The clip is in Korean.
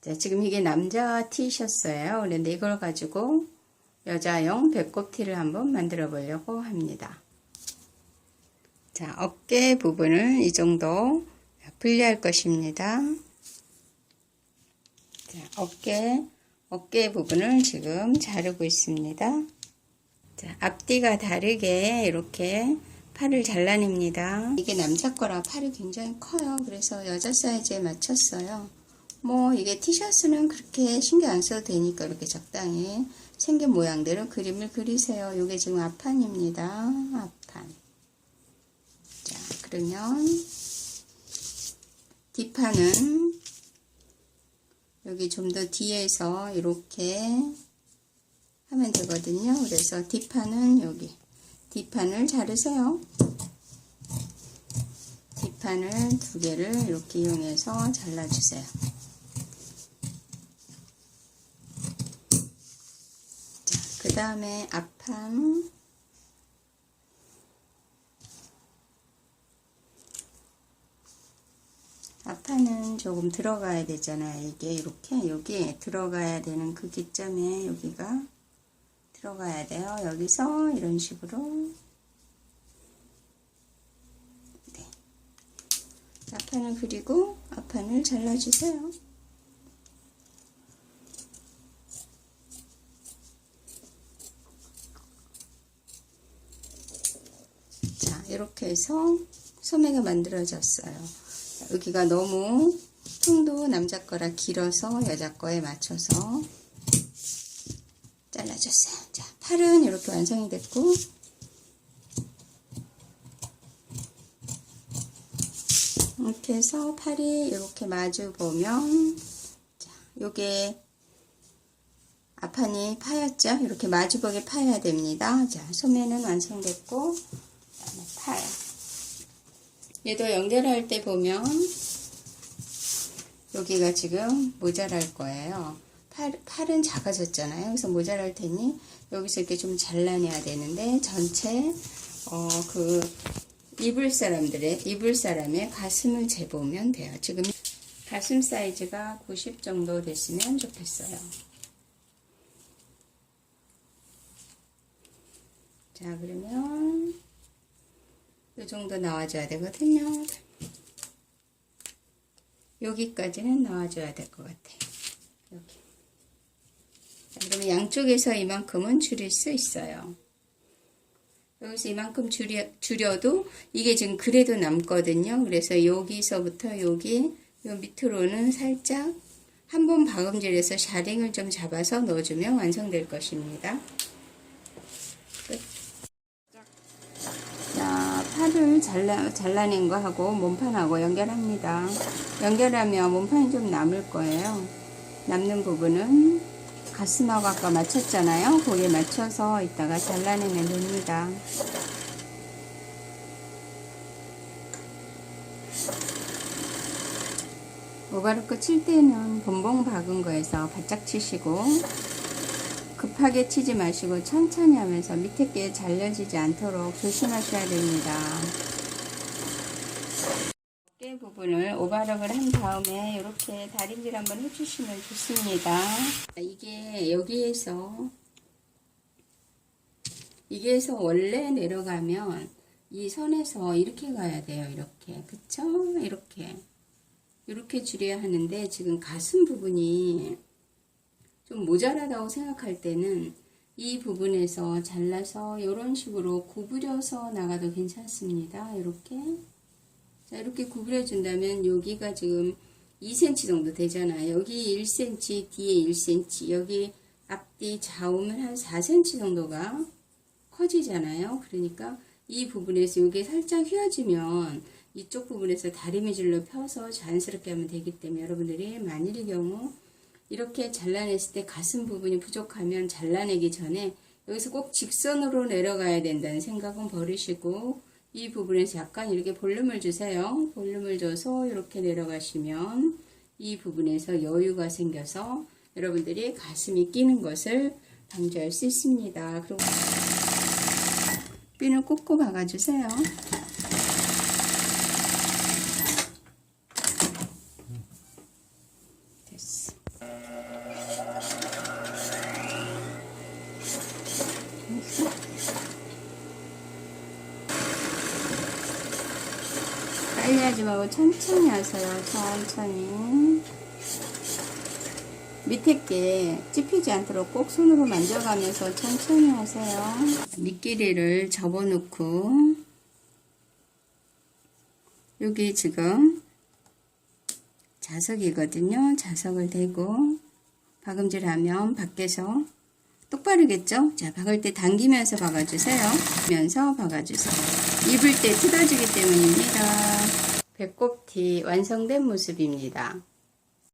자, 지금 이게 남자 티셔츠예요. 그런데 이걸 가지고 여자용 배꼽 티를 한번 만들어 보려고 합니다. 자, 어깨 부분을 이 정도 분리할 것입니다. 자, 어깨, 어깨 부분을 지금 자르고 있습니다. 자, 앞뒤가 다르게 이렇게 팔을 잘라냅니다. 이게 남자 거라 팔이 굉장히 커요. 그래서 여자 사이즈에 맞췄어요. 뭐 이게 티셔츠는 그렇게 신경 안 써도 되니까 이렇게 적당히 생긴 모양대로 그림을 그리세요. 이게 지금 앞판입니다. 앞판. 자, 그러면 뒷판은 여기 좀 더 뒤에서 이렇게 하면 되거든요. 그래서 뒷판은 여기 뒷판을 자르세요. 뒷판을 두 개를 이렇게 이용해서 잘라주세요. 자, 그 다음에 앞판 앞판은 조금 들어가야 되잖아요. 이게 이렇게 여기 들어가야 되는 그 기점에 여기가 들어가야 돼요. 여기서 이런 식으로 네. 앞판을 그리고 앞판을 잘라주세요. 자, 이렇게 해서 소매가 만들어졌어요. 여기가 너무 통도 남자 거라 길어서 여자 거에 맞춰서 잘라줬어요. 자, 팔은 이렇게 완성이 됐고, 이렇게 해서 팔이 이렇게 마주 보면, 자, 요게 앞판이 파였죠? 이렇게 마주보게 파야 됩니다. 자, 소매는 완성됐고, 팔. 얘도 연결할 때 보면, 여기가 지금 모자랄 거예요. 팔, 팔은 작아졌잖아요. 그래서 모자랄 테니 여기서 이렇게 좀 잘라내야 되는데 전체 어, 그 입을 사람들의 입을 사람의 가슴을 재보면 돼요. 지금 가슴 사이즈가 90 정도 됐으면 좋겠어요. 자 그러면 이 정도 나와줘야 되거든요. 여기까지는 나와줘야 될 것 같아요. 여기. 자, 그러면 양쪽에서 이만큼은 줄일 수 있어요. 여기서 이만큼 줄여, 줄여도 이게 지금 그래도 남거든요. 그래서 여기서부터 여기 요 밑으로는 살짝 한 번 박음질해서 샤링을 좀 잡아서 넣어주면 완성될 것입니다. 자, 팔을 잘라, 잘라낸 거 하고 몸판하고 연결합니다. 연결하면 몸판이 좀 남을 거예요. 남는 부분은 가슴하고 아까 맞췄잖아요. 거기에 맞춰서 이따가 잘라내면 됩니다. 오가르크 칠 때는 본봉 박은 거에서 바짝 치시고 급하게 치지 마시고 천천히 하면서 밑에 게 잘려지지 않도록 조심하셔야 됩니다. 어깨 부분을 오바락을 한 다음에 이렇게 다림질 한번 해주시면 좋습니다. 이게 여기에서 이게서 원래 내려가면 이 선에서 이렇게 가야 돼요. 이렇게 그쵸? 이렇게 이렇게 줄여야 하는데 지금 가슴 부분이 좀 모자라다고 생각할 때는 이 부분에서 잘라서 이런 식으로 구부려서 나가도 괜찮습니다. 이렇게 자 이렇게 구부려 준다면 여기가 지금 2cm 정도 되잖아요. 여기 1cm, 뒤에 1cm, 여기 앞뒤 좌우면 한 4cm 정도가 커지잖아요. 그러니까 이 부분에서 이게 살짝 휘어지면 이쪽 부분에서 다리미질로 펴서 자연스럽게 하면 되기 때문에 여러분들이 만일의 경우 이렇게 잘라냈을 때 가슴 부분이 부족하면 잘라내기 전에 여기서 꼭 직선으로 내려가야 된다는 생각은 버리시고 이 부분에서 약간 이렇게 볼륨을 주세요. 볼륨을 줘서 이렇게 내려가시면 이 부분에서 여유가 생겨서 여러분들이 가슴이 끼는 것을 방지할 수 있습니다. 그리고 핀을 꽂고 박아주세요. 됐어. 빨리 하지 말고 천천히 하세요. 천천히. 밑에 게 찝히지 않도록 꼭 손으로 만져가면서 천천히 하세요. 미끼리를 접어놓고 여기 지금 자석이거든요. 자석을 대고 박음질하면 밖에서 똑바르겠죠? 자, 박을 때 당기면서 박아주세요. 면서 박아주세요. 입을 때 뜯어지기 때문입니다. 배꼽티 완성된 모습입니다.